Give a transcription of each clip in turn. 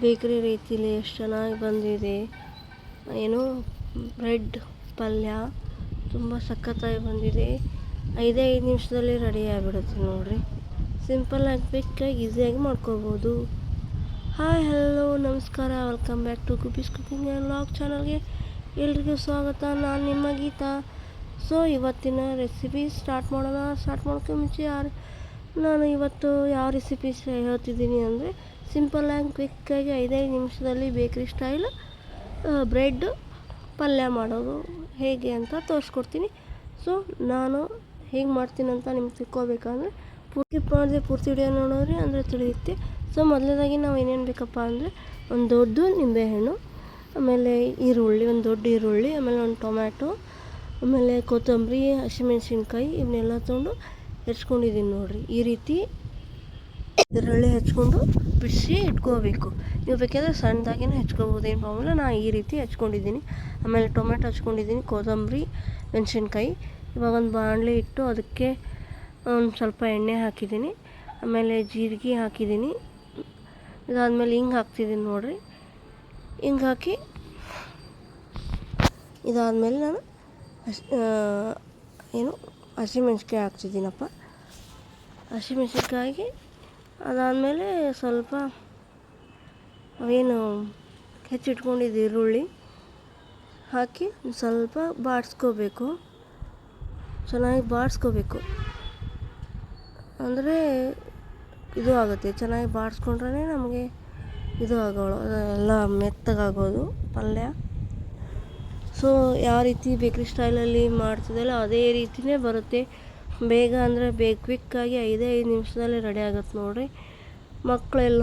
ಬೇಕ್ರಿ ರೀತಿಲಿ ಎಷ್ಟು ಚೆನ್ನಾಗಿ ಬಂದಿದೆ. ಏನು, ಬ್ರೆಡ್, ಪಲ್ಯ ತುಂಬ ಸಖತ್ತಾಗಿ ಬಂದಿದೆ. ಐದೇ, ಐದು ನಿಮಿಷದಲ್ಲಿ ರೆಡಿ ಆಗಿಬಿಡುತ್ತೆ ನೋಡಿರಿ. ಸಿಂಪಲ್ಲಾಗಿ ಕ್ವಿಕ್ಕಾಗಿ ಈಸಿಯಾಗಿ ಮಾಡ್ಕೋಬೋದು. ಹಾಯ್ ಹಲೋ ನಮಸ್ಕಾರ. Welcome back to ಕುಪೀಸ್ cooking and log ಚಾನಲ್ಗೆ ಎಲ್ರಿಗೂ ಸ್ವಾಗತ. ನಾನು ನಿಮ್ಮ ಗೀತಾ. ಸೊ ಇವತ್ತಿನ ರೆಸಿಪಿ ಸ್ಟಾರ್ಟ್ ಮಾಡೋಣ. ಸ್ಟಾರ್ಟ್ ಮಾಡೋಕ್ಕೆ ಮುಂಚೆ ಯಾರು ನಾನು ಇವತ್ತು ಯಾವ ರೆಸಿಪೀಸ್ ಹೇಳ್ತಿದ್ದೀನಿ ಅಂದರೆ ಸಿಂಪಲ್ಲಾಗಿ ಕ್ವಿಕ್ಕಾಗಿ ಐದೈದು ನಿಮಿಷದಲ್ಲಿ ಬೇಕ್ರಿ ಸ್ಟೈಲ್ ಬ್ರೆಡ್ಡು ಪಲ್ಯ ಮಾಡೋದು ಹೇಗೆ ಅಂತ ತೋರಿಸ್ಕೊಡ್ತೀನಿ. ಸೊ ನಾನು ಹೇಗೆ ಮಾಡ್ತೀನಿ ಅಂತ ನಿಮ್ಗೆ ತಿಳ್ಕೊಬೇಕಂದ್ರೆ, ಪೂರ್ತಿ ಮಾಡಿದೆ ಪೂರ್ತಿ ವಿಡಿಯೋ ನೋಡೋರಿ ಅಂದರೆ ತಿಳಿಯುತ್ತೆ. ಸೊ ಮೊದಲನೇದಾಗಿ ನಾವು ಏನೇನು ಬೇಕಪ್ಪ ಅಂದರೆ, ಒಂದು ದೊಡ್ಡ ನಿಂಬೆಹಣ್ಣು, ಆಮೇಲೆ ಈರುಳ್ಳಿ, ಒಂದು ದೊಡ್ಡ ಈರುಳ್ಳಿ, ಆಮೇಲೆ ಒಂದು ಟೊಮ್ಯಾಟೊ, ಆಮೇಲೆ ಕೊತ್ತಂಬರಿ, ಹಸಿಮೆಣ್ಸಿನ್ಕಾಯಿ ಇವನ್ನೆಲ್ಲ ತೊಗೊಂಡು ಹೆಚ್ಕೊಂಡಿದ್ದೀನಿ ನೋಡಿರಿ. ಈ ರೀತಿ ಇದರಲ್ಲಿ ಹೆಚ್ಕೊಂಡು ಬಿಡಿಸಿ ಇಟ್ಕೋಬೇಕು. ನೀವು ಬೇಕಾದರೆ ಸಣ್ಣದಾಗಿನೇ ಹೆಚ್ಕೋಬೋದು, ಏನು ಪ್ರಾಬ್ಲಮ್ ನಾನು ಈ ರೀತಿ ಹೆಚ್ಕೊಂಡಿದ್ದೀನಿ. ಆಮೇಲೆ ಟೊಮೆಟೊ ಹಚ್ಕೊಂಡಿದ್ದೀನಿ, ಕೊತ್ತಂಬರಿ, ಮೆಣಸಿನ್ಕಾಯಿ. ಇವಾಗ ಒಂದು ಬಾಣಲೆ ಇಟ್ಟು ಅದಕ್ಕೆ ಒಂದು ಸ್ವಲ್ಪ ಎಣ್ಣೆ ಹಾಕಿದ್ದೀನಿ. ಆಮೇಲೆ ಜೀರಿಗೆ ಹಾಕಿದ್ದೀನಿ. ಇದಾದಮೇಲೆ ಹಿಂಗೆ ಹಾಕ್ತಿದ್ದೀನಿ ನೋಡಿರಿ. ಹಿಂಗೆ ಹಾಕಿ ಇದಾದಮೇಲೆ ನಾನು ಏನು ಹಸಿಮೆಣ್ಸಿಕಾಯಿ ಹಾಕ್ತಿದ್ದೀನಪ್ಪ. ಹಸಿಮೆಣ್ಸಿನ್ಕಾಯಿಗೆ ಅದಾದಮೇಲೆ ಸ್ವಲ್ಪ ಏನು ಹೆಚ್ಚಿಟ್ಕೊಂಡಿದ್ದು ಈರುಳ್ಳಿ ಹಾಕಿ ಸ್ವಲ್ಪ ಬಾಡಿಸ್ಕೋಬೇಕು ಚೆನ್ನಾಗಿ ಬಾಡಿಸ್ಕೋಬೇಕು ಅಂದರೆ ಇದು ಆಗುತ್ತೆ. ಚೆನ್ನಾಗಿ ಬಾಡಿಸ್ಕೊಂಡ್ರೆ ನಮಗೆ ಇದು ಆಗೋಳು. ಎಲ್ಲ ಮೆತ್ತಗಾಗೋದು ಪಲ್ಯ. ಸೊ ಯಾವ ರೀತಿ ಬೇಕ್ರಿ ಸ್ಟೈಲಲ್ಲಿ ಮಾಡ್ತಿದ್ದಲ್ಲ ಅದೇ ರೀತಿಯೇ ಬರುತ್ತೆ. ಬೇಗ ಅಂದರೆ ಬೇಗ ಕ್ವಿಕ್ಕಾಗಿ ಐದೇ, ಐದು ನಿಮಿಷದಲ್ಲಿ ರೆಡಿ ಆಗುತ್ತೆ ನೋಡಿರಿ. ಮಕ್ಕಳೆಲ್ಲ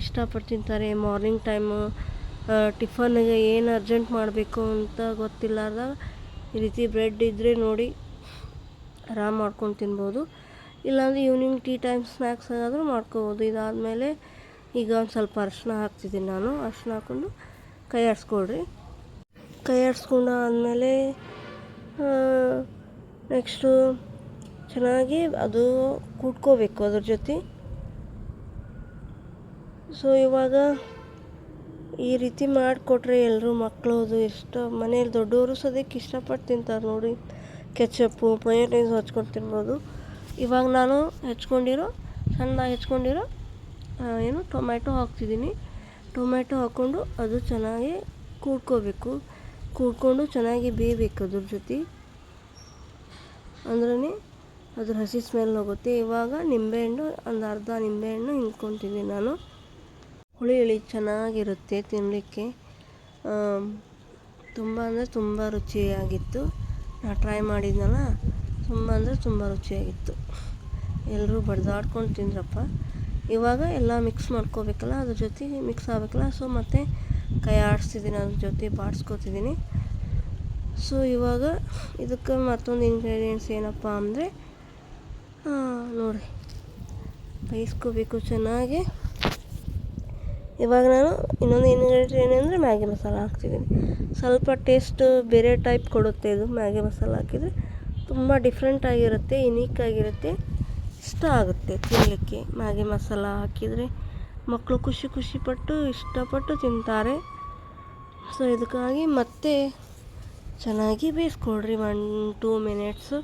ಇಷ್ಟಪಟ್ಟು ತಿಂತಾರೆ ಮಾರ್ನಿಂಗ್ ಟೈಮು ಟಿಫನ್ಗೆ ಏನು ಅರ್ಜೆಂಟ್ ಮಾಡಬೇಕು ಅಂತ ಗೊತ್ತಿಲ್ಲಾರ್ದಾಗ ಈ ರೀತಿ ಬ್ರೆಡ್ ಇದ್ದರೆ ನೋಡಿ ಆರಾಮ್ ಮಾಡ್ಕೊಂಡು ತಿನ್ಬೋದು. ಇಲ್ಲಾಂದರೆ ಈವ್ನಿಂಗ್ ಟೀ ಟೈಮ್ ಸ್ನ್ಯಾಕ್ಸ್ ಆದರೂ ಮಾಡ್ಕೋಬೋದು. ಇದಾದಮೇಲೆ ಈಗ ಒಂದು ಸ್ವಲ್ಪ ಅರಿಶಿನ ಹಾಕ್ತಿದ್ದೀನಿ ನಾನು. ಅರಿಶಿನ ಹಾಕ್ಕೊಂಡು ಕೈ ಆಡಿಸ್ಕೊಳ್ರಿ. ಕೈ ಆಡಿಸ್ಕೊಂಡು ಆದಮೇಲೆ ನೆಕ್ಸ್ಟು ಚೆನ್ನಾಗಿ ಅದು ಕೂಡ್ಕೋಬೇಕು ಅದ್ರ ಜೊತೆ. ಸೊ ಇವಾಗ ಈ ರೀತಿ ಮಾಡಿಕೊಟ್ರೆ ಎಲ್ಲರೂ ಮಕ್ಕಳು ಅದು ಎಷ್ಟು ಮನೇಲಿ ದೊಡ್ಡವರು ಸದ್ಯಕ್ಕೆ ಇಷ್ಟಪಟ್ಟು ತಿಂತಾರೆ ನೋಡಿ. ಕೆಚಪ್ಪು ಮಯೋನೈಸ್ ಹಚ್ಕೊಂಡು ತಿನ್ಬೋದು. ಇವಾಗ ನಾನು ಹೆಚ್ಕೊಂಡಿರೋ, ಸಣ್ಣದಾಗಿ ಹೆಚ್ಕೊಂಡಿರೋ ಏನು ಟೊಮ್ಯಾಟೊ ಹಾಕ್ತಿದ್ದೀನಿ. ಟೊಮ್ಯಾಟೊ ಹಾಕ್ಕೊಂಡು ಅದು ಚೆನ್ನಾಗಿ ಕೂಡ್ಕೋಬೇಕು. ಕೂಡ್ಕೊಂಡು ಚೆನ್ನಾಗಿ ಬೇಯಬೇಕು ಅದ್ರ ಜೊತೆ. ಅಂದ್ರೇ ಅದ್ರ ಹಸಿ ಸ್ಮೆಲ್ ಹೋಗುತ್ತೆ. ಇವಾಗ ನಿಂಬೆಹಣ್ಣು ಒಂದು ಅರ್ಧ ನಿಂಬೆಹಣ್ಣು ಹಿಂಡ್ಕೊತೀನಿ ನಾನು. ಹುಳಿ ಹುಳಿ ಚೆನ್ನಾಗಿರುತ್ತೆ ತಿನ್ನಲಿಕ್ಕೆ ತುಂಬ ಅಂದರೆ ತುಂಬ ರುಚಿಯಾಗಿತ್ತು. ನಾ ಟ್ರೈ ಮಾಡಿದ್ನಲ್ಲ, ತುಂಬ ಅಂದರೆ ತುಂಬ ರುಚಿಯಾಗಿತ್ತು. ಎಲ್ಲರೂ ಬಡ್ದಾಡ್ಕೊಂಡು ತಿಂದ್ರಪ್ಪ. ಇವಾಗ ಎಲ್ಲ ಮಿಕ್ಸ್ ಮಾಡ್ಕೋಬೇಕಲ್ಲ, ಅದ್ರ ಜೊತೆಗೆ ಮಿಕ್ಸ್ ಆಗಬೇಕಲ್ಲ ಸೊ ಮತ್ತು ಕೈ ಆಡಿಸ್ತಿದ್ದೀನಿ ಅದ್ರ ಜೊತೆ ಬಾಡಿಸ್ಕೊತಿದ್ದೀನಿ ಸೊ ಇವಾಗ ಇದಕ್ಕೆ ಮತ್ತೊಂದು ಇಂಗ್ರೀಡಿಯೆಂಟ್ಸ್ ಏನಪ್ಪ ಅಂದರೆ ನೋಡಿ ಬೇಯಿಸ್ಕೋಬೇಕು ಚೆನ್ನಾಗಿ. ಇವಾಗ ನಾನು ಇನ್ನೊಂದು ಇಂಗ್ರೀಡಿಯೆಂಟ್ ಏನಂದರೆ ಮ್ಯಾಗಿ ಮಸಾಲ ಹಾಕ್ತಿದ್ದೀನಿ ಸ್ವಲ್ಪ ಟೇಸ್ಟ್ ಬೇರೆ ಟೈಪ್ ಕೊಡುತ್ತೆ ಇದು, ಮ್ಯಾಗಿ ಮಸಾಲ ಹಾಕಿದರೆ. ತುಂಬ ಡಿಫ್ರೆಂಟ್ ಆಗಿರುತ್ತೆ ಯುನೀಕ್ ಆಗಿರುತ್ತೆ, ಇಷ್ಟ ಆಗುತ್ತೆ ತಿನ್ನಲಿಕ್ಕೆ ಮ್ಯಾಗಿ ಮಸಾಲ ಹಾಕಿದರೆ ಮಕ್ಕಳು ಖುಷಿ ಖುಷಿಪಟ್ಟು ಇಷ್ಟಪಟ್ಟು ತಿಂತಾರೆ. ಸೊ ಇದಕ್ಕಾಗಿ ಮತ್ತೆ ಚೆನ್ನಾಗಿ ಬೇಯಿಸ್ಕೊಡ್ರಿ ಒನ್ ಟೂ ಮಿನಿಟ್ಸು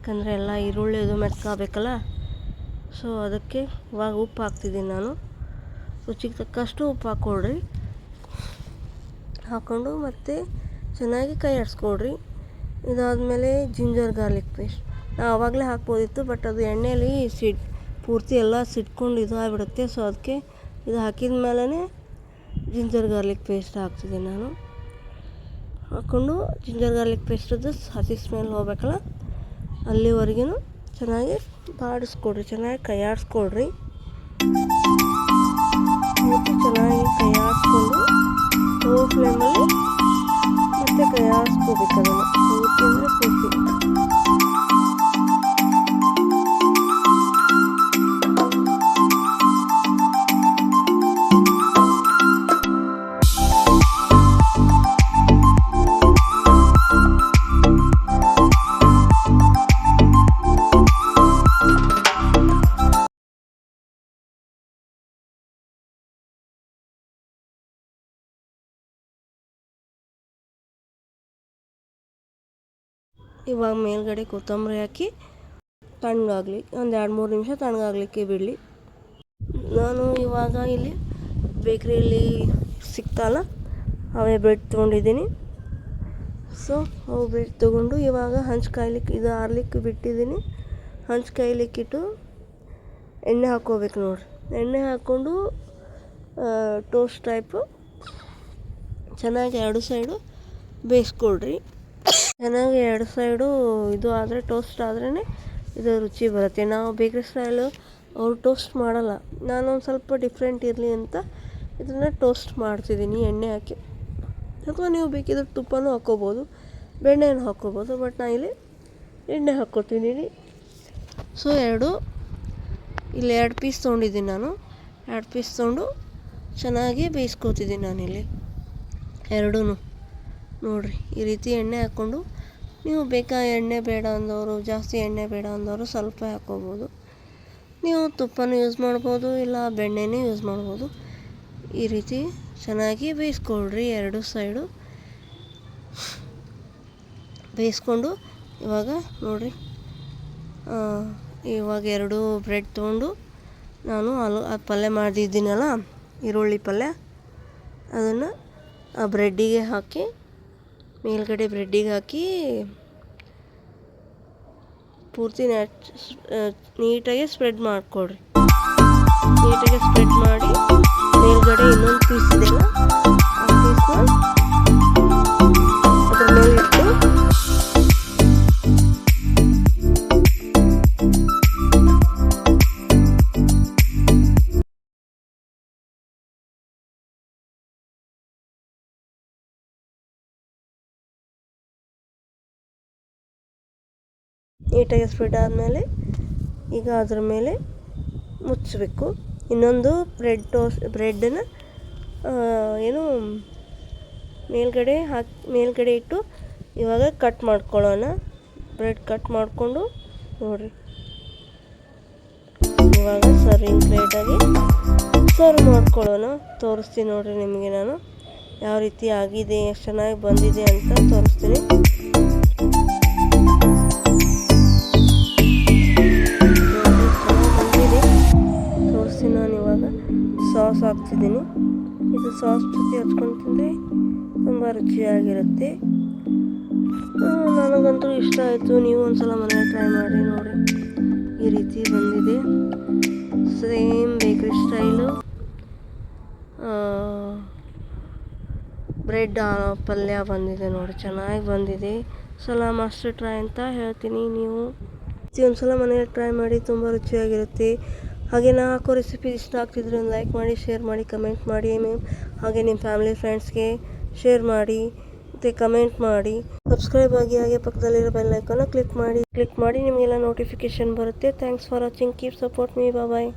ಯಾಕಂದರೆ ಎಲ್ಲ ಈರುಳ್ಳಿ ಅದು ಮೆತ್ಕಾಗಬೇಕಲ್ಲ ಸೊ ಅದಕ್ಕೆ ಇವಾಗ ಉಪ್ಪು ಹಾಕ್ತಿದ್ದೀನಿ ನಾನು. ರುಚಿಗೆ ತಕ್ಕಷ್ಟು ಉಪ್ಪು ಹಾಕ್ಕೊಳ್ರಿ ಹಾಕ್ಕೊಂಡು ಮತ್ತು ಚೆನ್ನಾಗಿ ಕೈ ಆಡಿಸ್ಕೊಳ್ರಿ ಇದಾದಮೇಲೆ ಜಿಂಜರ್ ಗಾರ್ಲಿಕ್ ಪೇಸ್ಟ್. ನಾವು ಆವಾಗಲೇ ಹಾಕ್ಬೋದಿತ್ತು, ಬಟ್ ಅದು ಎಣ್ಣೆಯಲ್ಲಿ ಸಿಡ್, ಪೂರ್ತಿ ಎಲ್ಲ ಸಿಟ್ಕೊಂಡು ಇದು ಆಗಿಬಿಡುತ್ತೆ. ಸೊ ಅದಕ್ಕೆ ಇದು ಹಾಕಿದ ಮೇಲೇ ಜಿಂಜರ್ ಗಾರ್ಲಿಕ್ ಪೇಸ್ಟ್ ಹಾಕ್ತಿದ್ದೀನಿ ನಾನು. ಹಾಕ್ಕೊಂಡು ಜಿಂಜರ್ ಗಾರ್ಲಿಕ್ ಪೇಸ್ಟದ್ದು ಹಸಿ ಸ್ಮೆಲ್ ಹೋಗ್ಬೇಕಲ್ಲ? ಅಲ್ಲಿವರೆಗೂ ಚೆನ್ನಾಗಿ ಬಾಡಿಸ್ಕೊಡ್ರಿ ಚೆನ್ನಾಗಿ ಕೈಯಾಡಿಸ್ಕೊಡ್ರಿ. ಚೆನ್ನಾಗಿ ಕೈಯಾಡಿಸ್ಕೊಂಡು ಲೋ ಫ್ಲೇಮಲ್ಲಿ ಮತ್ತೆ ಕೈಯಾಡಿಸ್ಕೋಬೇಕು ಅದನ್ನು. ಪೂರ್ತಿ ಅಂದರೆ ಪೂರ್ತಿ ಇವಾಗ ಮೇಲ್ಗಡೆ ಕೊತ್ತಂಬರಿ ಹಾಕಿ ತಣ್ಣಗಾಗಲಿ, ಒಂದು ಎರಡು ಮೂರು ನಿಮಿಷ ತಣ್ಣಗಾಗಲಿಕ್ಕೆ ಬಿಡಲಿ. ನಾನು ಇವಾಗ ಇಲ್ಲಿ ಬೇಕ್ರಿಯಲ್ಲಿ ಸಿಗ್ತಲ್ಲ ಅವೇ ಬ್ರೆಡ್ ತೊಗೊಂಡಿದ್ದೀನಿ. ಸೊ ಅವು ಬ್ರೆಡ್ ತೊಗೊಂಡು ಇವಾಗ ಹಂಚು ಕಾಯ್ಲಿಕ್ಕೆ ಇದು ಆರ್ಲಿಕ್ಕೆ ಬಿಟ್ಟಿದ್ದೀನಿ. ಹಂಚು ಕಾಯ್ಲಿಕ್ಕಿಟ್ಟು ಎಣ್ಣೆ ಹಾಕ್ಕೋಬೇಕು ನೋಡ್ರಿ. ಎಣ್ಣೆ ಹಾಕ್ಕೊಂಡು ಟೋಸ್ಟ್ ಟೈಪು ಚೆನ್ನಾಗಿ ಎರಡು ಸೈಡು ಬೇಯಿಸ್ಕೊಳ್ರಿ. ಚೆನ್ನಾಗಿ ಎರಡು ಸೈಡು ಇದು ಆದರೆ ಟೋಸ್ಟ್ ಆದ್ರೇ ಇದು ರುಚಿ ಬರುತ್ತೆ. ನಾವು ಬೇಕ್ರಿ ಸ್ಟೈಲು ಅವ್ರು ಟೋಸ್ಟ್ ಮಾಡಲ್ಲ. ನಾನು ಒಂದು ಸ್ವಲ್ಪ ಡಿಫ್ರೆಂಟ್ ಇರಲಿ ಅಂತ ಇದನ್ನು ಟೋಸ್ಟ್ ಮಾಡ್ತಿದ್ದೀನಿ, ಎಣ್ಣೆ ಹಾಕಿ. ಅಥವಾ ನೀವು ಬೇಕಿದ್ರೆ ತುಪ್ಪನೂ ಹಾಕ್ಕೋಬೋದು ಬೆಣ್ಣೆಯನ್ನು ಹಾಕ್ಕೋಬೋದು, ಬಟ್ ನಾನು ಇಲ್ಲಿ ಎಣ್ಣೆ ಹಾಕ್ಕೊತಿದ್ದೀನಿ. ಸೊ, ಎರಡು, ಇಲ್ಲಿ ಎರಡು ಪೀಸ್ ತೊಗೊಂಡಿದ್ದೀನಿ ನಾನು. ಎರಡು ಪೀಸ್ ತೊಗೊಂಡು ಚೆನ್ನಾಗಿ ಬೇಯಿಸ್ಕೊತಿದ್ದೀನಿ ನಾನಿಲ್ಲಿ. ಎರಡೂ ನೋಡಿರಿ, ಈ ರೀತಿ ಎಣ್ಣೆ ಹಾಕ್ಕೊಂಡು ನೀವು ಬೇಕಾ ಎಣ್ಣೆ ಬೇಡ ಅಂದವರು, ಜಾಸ್ತಿ ಎಣ್ಣೆ ಬೇಡ ಅಂದವರು ಸ್ವಲ್ಪ ಹಾಕ್ಕೋಬೋದು. ನೀವು ತುಪ್ಪನೂ ಯೂಸ್ ಮಾಡ್ಬೋದು, ಇಲ್ಲ ಬೆಣ್ಣೆನೂ ಯೂಸ್ ಮಾಡ್ಬೋದು. ಈ ರೀತಿ ಚೆನ್ನಾಗಿ ಬೇಯಿಸ್ಕೊಳ್ರಿ ಎರಡು ಸೈಡು ಬೇಯಿಸ್ಕೊಂಡು ಇವಾಗ ನೋಡಿರಿ ಇವಾಗ ಎರಡು ಬ್ರೆಡ್ ತೊಗೊಂಡು ನಾನು ಆಲೂ ಆ ಪಲ್ಯ ಮಾಡಿದ್ದೀನಲ್ಲ ಈರುಳ್ಳಿ ಪಲ್ಯ, ಅದನ್ನು ಆ ಬ್ರೆಡ್ಡಿಗೆ ಹಾಕಿ ಮೇಲ್ಗಡೆ ಬ್ರೆಡ್ಡಿಗೆ ಹಾಕಿ ಪೂರ್ತಿ ನ್ಯಾಚ್ ನೀಟಾಗಿ ಸ್ಪ್ರೆಡ್ ಮಾಡಿಕೊಡ್ರಿ ನೀಟಾಗಿ ಸ್ಪ್ರೆಡ್ ಮಾಡಿ ಮೇಲ್ಗಡೆ ಇನ್ನೊಂದು ಪೀಸ್ ಇದೆಯಲ್ಲ ನೀಟಾಗಿ ಸ್ಪ್ರೆಡ್ ಆದಮೇಲೆ ಈಗ ಅದ್ರ ಮೇಲೆ ಮುಚ್ಚಬೇಕು ಇನ್ನೊಂದು ಬ್ರೆಡ್ ಟೋಸ್ ಬ್ರೆಡ್ಡನ್ನ ಏನು, ಮೇಲ್ಗಡೆ ಹಾಕಿ, ಮೇಲ್ಗಡೆ ಇಟ್ಟು ಇವಾಗ ಕಟ್ ಮಾಡ್ಕೊಳ್ಳೋಣ. ಬ್ರೆಡ್ ಕಟ್ ಮಾಡಿಕೊಂಡು, ನೋಡಿರಿ. ಇವಾಗ ಸರ್ವಿಂಗ್ ಪ್ಲೇಟಾಗಿ ಸರ್ವ್ ಮಾಡ್ಕೊಳ್ಳೋಣ. ತೋರಿಸ್ತೀನಿ ನೋಡಿರಿ ನಿಮಗೆ ನಾನು. ಯಾವ ರೀತಿ ಆಗಿದೆ, ಎಷ್ಟು ಚೆನ್ನಾಗಿ ಬಂದಿದೆ ಅಂತ ತೋರಿಸ್ತೀನಿ. ಹಾಕ್ತಿದ್ದೀನಿ ಇದು ಸಾಸ್ ಜೊತೆ ಹಚ್ಕೊಂಡು ತಿಂದರೆ ತುಂಬ ರುಚಿಯಾಗಿರುತ್ತೆ. ನನಗಂತೂ ಇಷ್ಟ ಆಯಿತು. ನೀವು ಒಂದ್ಸಲ ಮನೆಯಲ್ಲಿ ಟ್ರೈ ಮಾಡಿ ನೋಡಿ. ಈ ರೀತಿ ಬಂದಿದೆ. ಸೇಮ್ ಬೇಕ್ರಿ ಸ್ಟೈಲು ಬ್ರೆಡ್ ಪಲ್ಯ ಬಂದಿದೆ ನೋಡಿ. ಚೆನ್ನಾಗಿ ಬಂದಿದೆ. ಸಲ ಮಾಸ್ಟರ್ ಟ್ರೈ ಅಂತ ಹೇಳ್ತೀನಿ ನೀವು. ಒಂದ್ಸಲ ಮನೆಯಲ್ಲಿ ಟ್ರೈ ಮಾಡಿ ತುಂಬ ರುಚಿಯಾಗಿರುತ್ತೆ. ಹಾಗೆ ನಾ ಹಾಕೋ ರೆಸಿಪಿ ಇಷ್ಟ ಆಗ್ತಿದ್ರೆ ಒಂದು ಲೈಕ್ ಮಾಡಿ ಶೇರ್ ಮಾಡಿ ಕಮೆಂಟ್ ಮಾಡಿ ಮೇಮ್ ಹಾಗೆ ನಿಮ್ಮ ಫ್ಯಾಮಿಲಿ ಫ್ರೆಂಡ್ಸ್ಗೆ ಶೇರ್ ಮಾಡಿ, ಮತ್ತು ಕಮೆಂಟ್ ಮಾಡಿ. ಸಬ್ಸ್ಕ್ರೈಬ್ ಆಗಿ ಹಾಗೆ ಪಕ್ಕದಲ್ಲಿರೋ ಬೆಲ್ ಐಕನ್ನ ಕ್ಲಿಕ್ ಮಾಡಿ. ಕ್ಲಿಕ್ ಮಾಡಿ ನಿಮಗೆಲ್ಲ ನೋಟಿಫಿಕೇಶನ್ ಬರುತ್ತೆ. Thanks for watching keep support me bye